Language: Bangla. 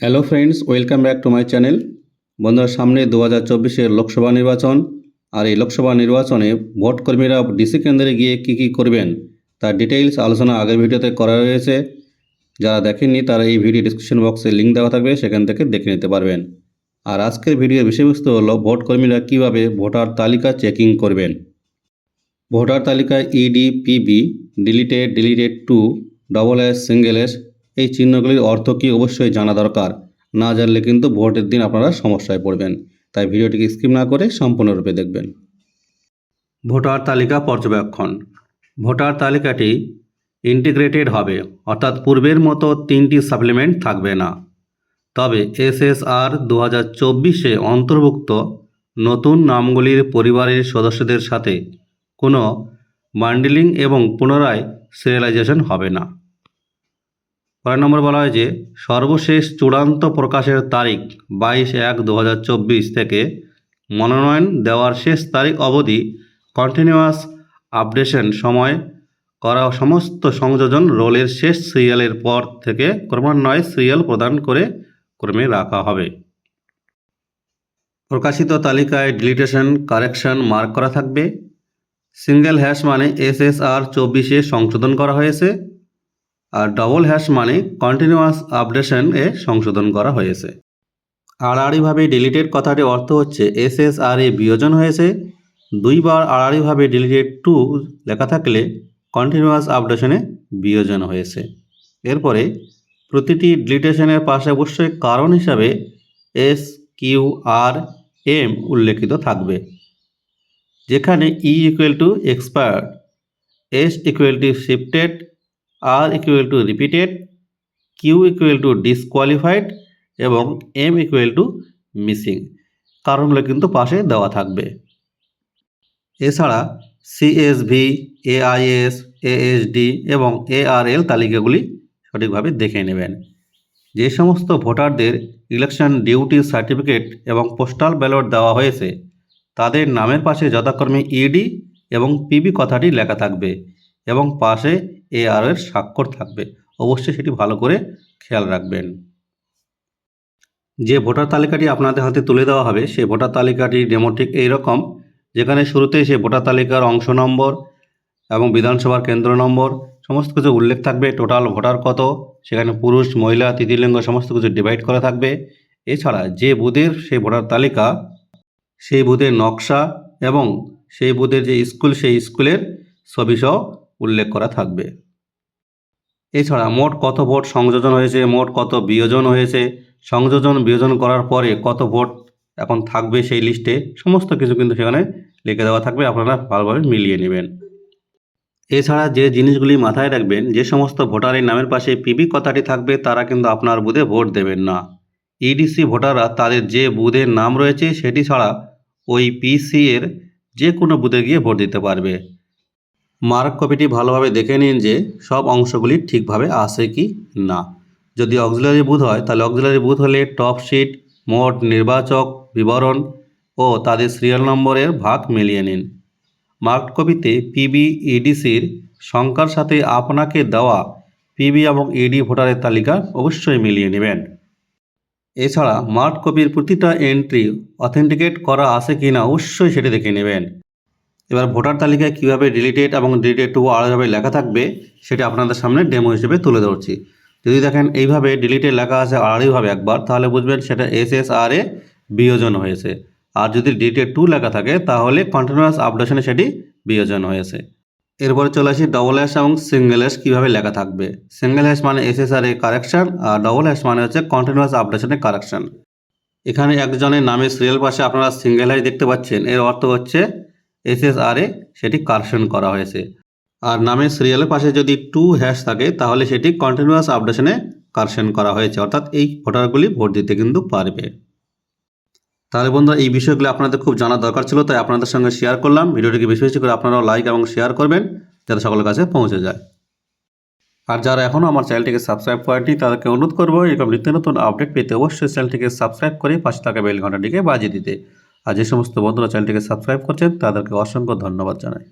Hello friends welcome back to my channel বন্ধুরা, সামনে দু হাজার চব্বিশের লোকসভা নির্বাচন। আর এই লোকসভা নির্বাচনে ভোট কর্মীরা ডিসি কেন্দ্রে গিয়ে কী কী করবেন, তার ডিটেইলস আলোচনা আগের ভিডিওতে করা রয়েছে যারা দেখেননি, তারা এই ভিডিও ডিসক্রিপশন বক্সে লিঙ্ক দেওয়া থাকবে, সেখান থেকে দেখে নিতে পারবেন। আর আজকের ভিডিওর বিষয়বস্তু হলো ভোট কর্মীরা কীভাবে ভোটার তালিকা চেকিং করবেন। ভোটার তালিকায় E E D P B deleted deleted to double S single S এই চিহ্নগুলির অর্থ কী অবশ্যই জানা দরকার। না জানলে কিন্তু ভোটের দিন আপনারা সমস্যায় পড়বেন। তাই ভিডিওটিকে স্কিপ না করে সম্পূর্ণরূপে দেখবেন। ভোটার তালিকা পর্যবেক্ষণ। ভোটার তালিকাটি ইন্টিগ্রেটেড হবে, অর্থাৎ পূর্বের মতো তিনটি সাপ্লিমেন্ট থাকবে না। তবে এসএসআর দু হাজার চব্বিশে অন্তর্ভুক্ত নতুন নামগুলির পরিবারের সদস্যদের সাথে কোনো বান্ডিলিং এবং পুনরায় সিরিয়ালাইজেশন হবে না। পরের নম্বর বলা হয় যে সর্বশেষ চূড়ান্ত প্রকাশের তারিখ বাইশ এক দু থেকে মনোনয়ন দেওয়ার শেষ তারিখ অবধি কন্টিনিউয়াস আপডেশন সময় করা সমস্ত সংযোজন রোলের শেষ সিরিয়ালের পর থেকে ক্রমান্বয়ে সিরিয়াল প্রদান করে ক্রমে রাখা হবে। প্রকাশিত তালিকায় ডিলিটেশন কারেকশন মার্ক করা থাকবে। সিঙ্গেল হ্যাশ মানে এসএসআর চব্বিশে সংশোধন করা হয়েছে। আর ডবল হ্যাশ মানে কন্টিনিউয়াস আপডেশন এ সংশোধন করা হয়েছে। আড়াআড়িভাবে ডিলিটেড কথাটির অর্থ হচ্ছে এস এস আর এ বিয়োজন হয়েছে। দুইবার আড়াআড়িভাবে ডিলিটেড টু লেখা থাকলে কন্টিনিউয়াস আপডেশনে বিয়োজন হয়েছে। এরপরে প্রতিটি ডিলিটেশনের পাশে অবশ্যই কারণ হিসাবে এস কিউ আর এম উল্লেখিত থাকবে। যেখানে E equal to expired S equal to shifted R equal to repeated Q equal to disqualified এবং এম ইকুয়াল টু মিসিং কারণগুলো কিন্তু পাশে দেওয়া থাকবে। এছাড়া সিএসভি এআইএস এএসডি এবং এআরএল তালিকাগুলি সঠিকভাবে দেখে নেবেন। যে সমস্ত ভোটারদের ইলেকশন ডিউটি সার্টিফিকেট এবং পোস্টাল ব্যালট দেওয়া হয়েছে, তাদের নামের পাশে যথাক্রমে ইডি এবং পিবি কথাটি লেখা থাকবে এবং পাশে এআর এর স্বাক্ষর থাকবে। অবশ্যই সেটি ভালো করে খেয়াল রাখবেন। যে ভোটার তালিকাটি আপনাদের হাতে তুলে দেওয়া হবে, সেই ভোটার তালিকাটি ডেমো ঠিক এইরকম, যেখানে শুরুতেই সেই ভোটার তালিকার অংশ নম্বর এবং বিধানসভার কেন্দ্র নম্বর, সমস্ত কিছু উল্লেখ থাকবে, টোটাল ভোটার কত, সেখানে পুরুষ, মহিলা তৃতীয়লিঙ্গ সমস্ত কিছু ডিভাইড করা থাকবে। এছাড়া যে বুথের সেই ভোটার তালিকা, সেই বুথের নকশা এবং সেই বুথের যে স্কুল, সেই স্কুলের ছবি সহ উল্লেখ করা থাকবে। এছাড়া মোট কত ভোট সংযোজন হয়েছে, মোট কত বিয়োজন হয়েছে, সংযোজন বিয়োজন করার পরে কত ভোট এখন থাকবে সেই লিস্টে, সমস্ত কিছু কিন্তু সেখানে লিখে দেওয়া থাকবে, আপনারা ভালোভাবে মিলিয়ে নেবেন। এছাড়া যে জিনিসগুলি মাথায় রাখবেন, যে সমস্ত ভোটারের নামের পাশে পিবি কথাটি থাকবে, তারা কিন্তু আপনার বুধে ভোট দেবেন না। ইডিসি ভোটাররা তাদের যে বুথের নাম রয়েছে, সেটি ছাড়া ওই পিসি এর যে কোনো বুথে গিয়ে ভোট দিতে পারবে। মার্ক কপিটি ভালোভাবে দেখে নিন যে সব অংশগুলি ঠিকভাবে আসে কি না। যদি অক্সিলারি বুথ হয়, তাহলে অক্সিলারি বুথ হলে টপ শিট, মোট নির্বাচক বিবরণ ও তাদের সিরিয়াল নম্বরের ভাগ মিলিয়ে নিন। মার্ক কপিতে পিবি ইডিসির সংখ্যার সাথে আপনাকে দেওয়া পিবি এবং ইডি ভোটারের তালিকা অবশ্যই মিলিয়ে নেবেন। এছাড়া মার্ক কপির প্রতিটা এন্ট্রি অথেন্টিকেট করা আছে কি না অবশ্যই সেটি দেখে নেবেন। এবার ভোটার তালিকায় কীভাবে ডিলিটেড এবং ডিলিটেড টু আলাদাভাবে লেখা থাকবে, সেটা আপনাদের সামনে ডেমো হিসেবে তুলে ধরছি। যদি দেখেন এইভাবে ডিলিটেড লেখা আছে আড়াইভাবে একবার, তাহলে বুঝবেন সেটা এস এস আর এ বিয়োজন হয়েছে। আর যদি ডিলিটেড টু লেখা থাকে, তাহলে কন্টিনিউয়াস আপডেশনে সেটি বিয়োজন হয়েছে। এরপরে চলে আসি ডবল হ্যাশ এবং সিঙ্গেল হ্যাশ কীভাবে লেখা থাকবে। সিঙ্গেল হ্যাশ মানে এস এস আর এ কারেকশান আর ডবল হ্যাশ মানে হচ্ছে কন্টিনিউয়াস আপডেশনে কারেকশান এখানে একজনের নামের সিরিয়াল পাশে আপনারা সিঙ্গেল হ্যাশ দেখতে পাচ্ছেন, এর অর্থ হচ্ছে এসএসআরে সেটি কারেকশন করা হয়েছে। আর নামের সিরিয়ালের পাশে যদি টু হ্যাশ থাকে, তাহলে সেটি কন্টিনিউয়াস আপডেশনে কারেকশন করা হয়েছে। অর্থাৎ এই ভোটারগুলি ভোট দিতে কিন্তু পারবে। তাহলে বন্ধুরা, এই বিষয়গুলো আপনাদের খুব জানা দরকার ছিল, তাই আপনাদের সঙ্গে শেয়ার করলাম। ভিডিওটিকে বেশি বেশি করে আপনারাও লাইক এবং শেয়ার করবেন, যাতে সকলের কাছে পৌঁছে যায়। আর যারা এখনও আমার চ্যানেলটিকে সাবস্ক্রাইব করেনি তাদেরকে অনুরোধ করব, এরকম নিত্য নতুন আপডেট পেতে অবশ্যই চ্যানেলটিকে সাবস্ক্রাইব করে পাশে থাকা বেল ঘন্টাটিকে বাজিয়ে দিতে। আর যে সমস্ত বন্ধুরা চ্যানেলটিকে সাবস্ক্রাইব করছেন তাদেরকে অসংখ্য ধন্যবাদ জানাই।